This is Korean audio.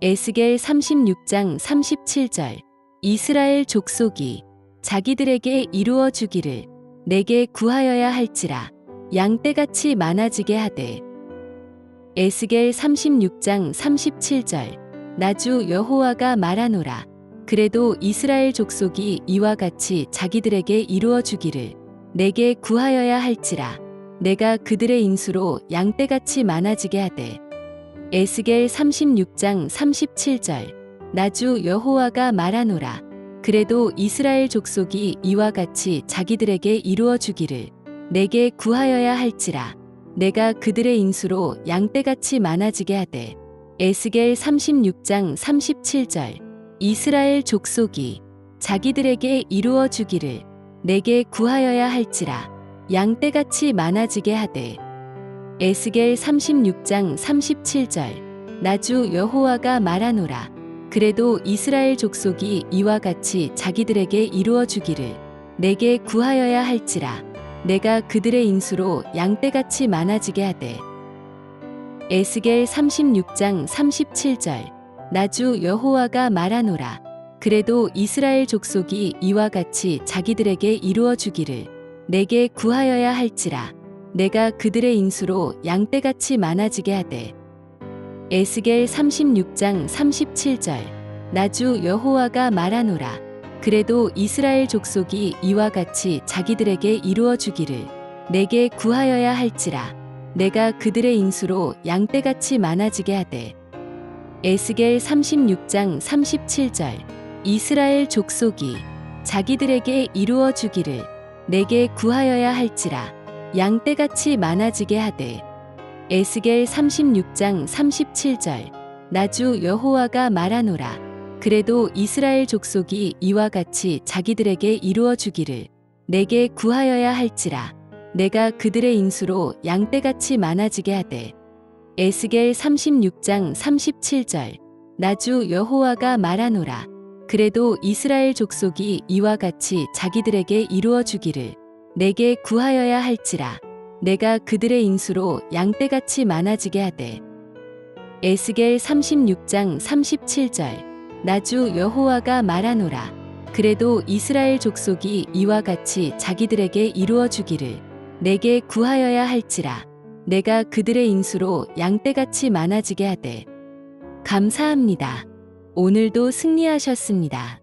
에스겔 36장 37절. 이스라엘 족속이 자기들에게 이루어 주기를 내게 구하여야 할지라 양떼같이 많아지게 하되. 에스겔 36장 37절. 나주 여호와가 말하노라. 그래도 이스라엘 족속이 이와 같이 자기들에게 이루어 주기를 내게 구하여야 할지라. 내가 그들의 인수로 양떼같이 많아지게 하되 에스겔 36장 37절. 나주 여호와가 말하노라. 그래도 이스라엘 족속이 이와 같이 자기들에게 이루어 주기를 내게 구하여야 할지라. 내가 그들의 인수로 양떼같이 많아지게 하되. 에스겔 36장 37절. 이스라엘 족속이 자기들에게 이루어 주기를 내게 구하여야 할지라. 양떼같이 많아지게 하되 에스겔 36장 37절. 나주 여호와가 말하노라. 그래도 이스라엘 족속이 이와 같이 자기들에게 이루어 주기를 내게 구하여야 할지라. 내가 그들의 인수로 양떼같이 많아지게 하되. 에스겔 36장 37절. 나주 여호와가 말하노라. 그래도 이스라엘 족속이 이와 같이 자기들에게 이루어 주기를 내게 구하여야 할지라 내가 그들의 인수로 양떼같이 많아지게 하되. 에스겔 36장 37절. 나주 여호와가 말하노라. 그래도 이스라엘 족속이 이와 같이 자기들에게 이루어 주기를 내게 구하여야 할지라. 내가 그들의 인수로 양떼같이 많아지게 하되. 에스겔 36장 37절. 이스라엘 족속이 자기들에게 이루어 주기를 내게 구하여야 할지라 양떼같이 많아지게 하되 에스겔 36장 37절 나주 여호와가 말하노라. 그래도 이스라엘 족속이 이와 같이 자기들에게 이루어 주기를 내게 구하여야 할지라. 내가 그들의 인수로 양떼같이 많아지게 하되 에스겔 36장 37절 나주 여호와가 말하노라. 그래도 이스라엘 족속이 이와 같이 자기들에게 이루어 주기를 내게 구하여야 할지라. 내가 그들의 인수로 양떼같이 많아지게 하되. 에스겔 36장 37절. 나주 여호와가 말하노라. 그래도 이스라엘 족속이 이와 같이 자기들에게 이루어 주기를 내게 구하여야 할지라. 내가 그들의 인수로 양떼같이 많아지게 하되. 감사합니다. 오늘도 승리하셨습니다.